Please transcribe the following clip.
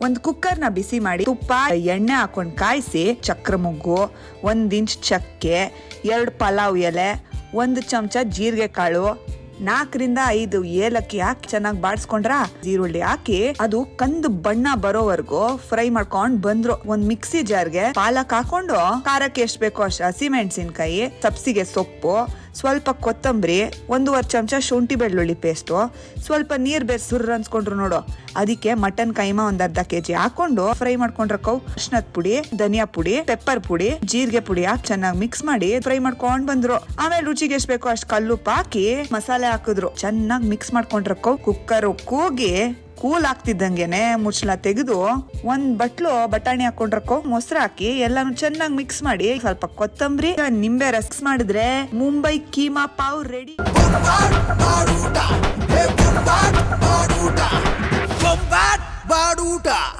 ಒಂದ್ ಕುಕ್ಕರ್ನ ಬಿಸಿ ಮಾಡಿ ತುಪ್ಪ, ಎಣ್ಣೆ ಹಾಕೊಂಡ್ ಕಾಯಿಸಿ, ಚಕ್ರ ಮುಗ್ಗು, ಒಂದ್ ಇಂಚ್ ಚಕ್ಕೆ, ಎರಡು ಪಲಾವ್ ಎಲೆ, ಒಂದು ಚಮಚ ಜೀರಿಗೆ ಕಾಳು, ನಾಲ್ಕರಿಂದ ಐದು ಏಲಕ್ಕಿ ಹಾಕಿ ಚೆನ್ನಾಗಿ ಬಾಡಿಸ್ಕೊಂಡ್ರ ಈರುಳ್ಳಿ ಹಾಕಿ ಅದು ಕಂದು ಬಣ್ಣ ಬರೋವರೆಗೂ ಫ್ರೈ ಮಾಡ್ಕೊಂಡ್ ಬಂದ್ರು. ಒಂದ್ ಮಿಕ್ಸಿ ಜಾರ್ಗೆ ಪಾಲಕ್ ಹಾಕೊಂಡು, ಖಾರಕ್ಕೆ ಎಷ್ಟು ಬೇಕೋ ಅಷ್ಟು ಹಸಿಮೆಣಸಿನ್ಕಾಯಿ ಸಬ್ಸಿಗೆ ಸೊಪ್ಪು ಸ್ವಲ್ಪ ಕೊತ್ತಂಬರಿ, ಒಂದೂವರೆ ಚಮಚ ಶುಂಠಿ ಬೆಳ್ಳುಳ್ಳಿ ಪೇಸ್ಟು ಸ್ವಲ್ಪ ನೀರು ಬೇರೆ ಸುರ್ರ ಅನ್ಸ್ಕೊಂಡ್ರು ನೋಡು. ಅದಕ್ಕೆ ಮಟನ್ ಕೈಮಾ ಒಂದ್ ಅರ್ಧ ಕೆ ಜಿ ಹಾಕೊಂಡು ಫ್ರೈ ಮಾಡ್ಕೊಂಡ್ರಕ್ಕವು ಅರ್ಶನದ ಪುಡಿ, ಧನಿಯಾ ಪುಡಿ ಪೆಪ್ಪರ್ ಪುಡಿ, ಜೀರಿಗೆ ಪುಡಿ ಹಾಕಿ ಚೆನ್ನಾಗಿ ಮಿಕ್ಸ್ ಮಾಡಿ ಫ್ರೈ ಮಾಡ್ಕೊಂಡ್ ಬಂದ್ರು. ಆಮೇಲೆ ರುಚಿಗೆ ಎಷ್ಟು ಬೇಕೋ ಅಷ್ಟು ಕಲ್ಲುಪ್ಪ ಹಾಕಿ ಮಸಾಲೆ ಹಾಕಿದ್ರು. ಚೆನ್ನಾಗಿ ಮಿಕ್ಸ್ ಮಾಡ್ಕೊಂಡ್ರಕ್ಕವು ಕುಕ್ಕರ್ ಕೂಗಿ ಕೂಲ್ ಆಗ್ತಿದ್ದಂಗೆನೆ ಮುಚ್ಚಳ ತೆಗೆದು ಒಂದ್ ಬಟ್ಲು ಬಟಾಣಿ ಹಾಕೊಂಡ್ರಕ್ಕೋ ಮೊಸರು ಹಾಕಿ ಎಲ್ಲಾನು ಚೆನ್ನಾಗಿ ಮಿಕ್ಸ್ ಮಾಡಿ ಸ್ವಲ್ಪ ಕೊತ್ತಂಬರಿ, ನಿಂಬೆ ರಸ್ ಮಾಡಿದ್ರೆ ಮುಂಬೈ ಕೀಮಾ ಪಾವ್ ರೆಡಿ ಬಾಡೂಟ.